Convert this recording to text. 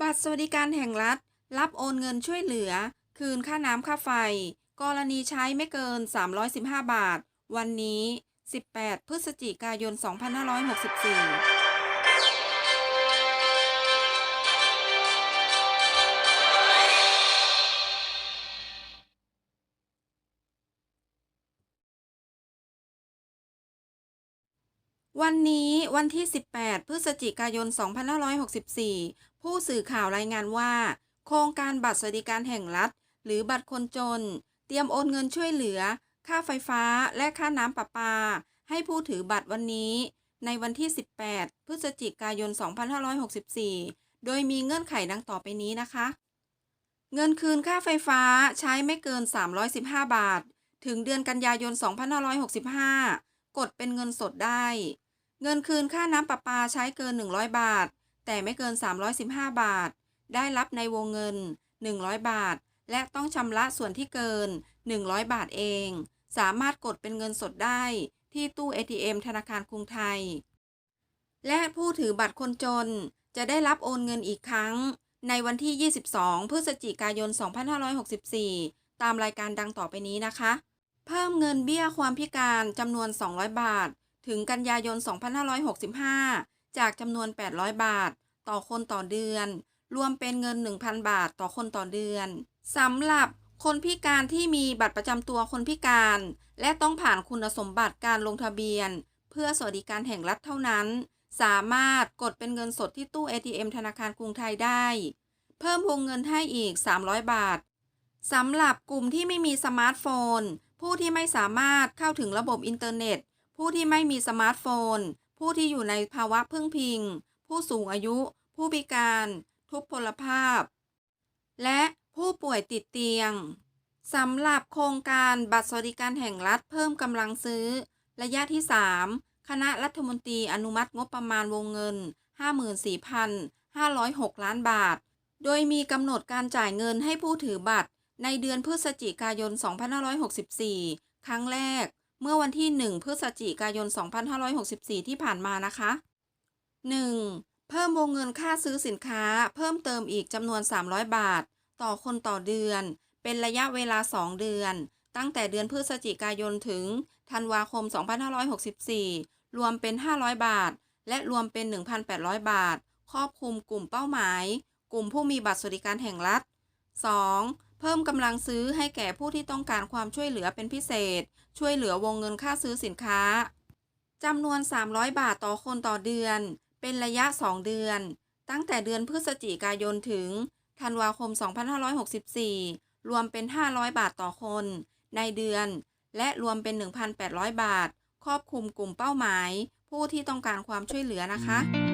บัตรสวัสดิการแห่งรัฐ รับโอนเงินช่วยเหลือ คืนค่าน้ำค่าไฟ กรณีใช้ไม่เกิน 315 บาท วันนี้ 18 พฤศจิกายน 2564วันนี้วันที่ 18 พฤศจิกายน 2564 ผู้สื่อข่าวรายงานว่า โครงการบัตรสวัสดิการแห่งรัฐ หรือบัตรคนจน เตรียมโอนเงินช่วยเหลือ ค่าไฟฟ้าและค่าน้ำประปา ให้ผู้ถือบัตรวันนี้ ในวันที่ 18 พฤศจิกายน 2564 โดยมีเงื่อนไขดังต่อไปนี้นะคะ เงินคืนค่าไฟฟ้าใช้ไม่เกิน 315 บาท ถึงเดือนกันยายน 2565 กดเป็นเงินสดได้ เงินคืนค่าน้ำประปาใช้เกิน 100 บาท แต่ไม่เกิน 315 บาท ได้รับในวงเงิน 100 บาท และต้องชำระส่วนที่เกิน 100 บาทเอง สามารถกดเป็นเงินสดได้ที่ตู้ ATM ธนาคารกรุงไทย และผู้ถือบัตรคนจนจะได้รับโอนเงินอีกครั้ง ในวันที่ 22 พฤศจิกายน 2564 ตามรายการดังต่อไปนี้นะคะ เพิ่มเงินเบี้ยความพิการจำนวน 200 บาท ถึงกันยายน 2565 จากจำนวน 800 บาท ต่อคนต่อเดือน รวมเป็นเงิน 1,000 บาทต่อคนต่อเดือนสำหรับคนพิการที่มีบัตรประจำตัวคนพิการ และต้องผ่านคุณสมบัติการลงทะเบียน เพื่อสวัสดิการแห่งรัฐเท่านั้น สามารถกดเป็นเงินสดที่ตู้ ATM ธนาคารกรุงไทยได้ เพิ่มวงเงินให้อีก 300 บาทสำหรับกลุ่มที่ไม่มีสมาร์ทโฟน ผู้ที่ไม่สามารถเข้าถึงระบบอินเทอร์เน็ต ผู้ที่ไม่มีสมาร์ทโฟน ผู้ที่อยู่ในภาวะพึ่งพิง ผู้สูงอายุ ผู้พิการ ทุพพลภาพ และผู้ป่วยติดเตียงสำหรับโครงการบัตรสวัสดิการแห่งรัฐเพิ่มกำลังซื้อ ระยะที่ 3 คณะรัฐมนตรีอนุมัติงบประมาณวงเงิน 54,506 ล้านบาท โดยมีกำหนดการจ่ายเงินให้ผู้ถือบัตรในเดือนพฤศจิกายน 2564 ครั้งแรก เมื่อวันที่ 1 พฤศจิกายน 2564 ที่ผ่านมานะคะ 1. เพิ่มวงเงินค่าซื้อสินค้า เพิ่มเติมอีกจำนวน 300 บาท ต่อคนต่อเดือน เป็นระยะเวลา 2 เดือน ตั้งแต่เดือนพฤศจิกายนถึงธันวาคม 2564 รวมเป็น 500 บาท และรวมเป็น 1,800 บาท ครอบคลุมกลุ่มเป้าหมาย กลุ่มผู้มีบัตรสวัสดิการแห่งรัฐ 2. เพิ่มกำลังซื้อให้แก่ผู้ที่ต้องการความช่วยเหลือเป็นพิเศษ ช่วยเหลือวงเงินค่าซื้อสินค้าจำนวน 300 บาทต่อคนต่อเดือน เป็นระยะ 2 เดือน ตั้งแต่เดือนพฤศจิกายนถึงธันวาคม 2564 รวมเป็น 500 บาทต่อคน ในเดือน และรวมเป็น 1,800 บาท ครอบคลุมกลุ่มเป้าหมาย ผู้ที่ต้องการความช่วยเหลือนะคะ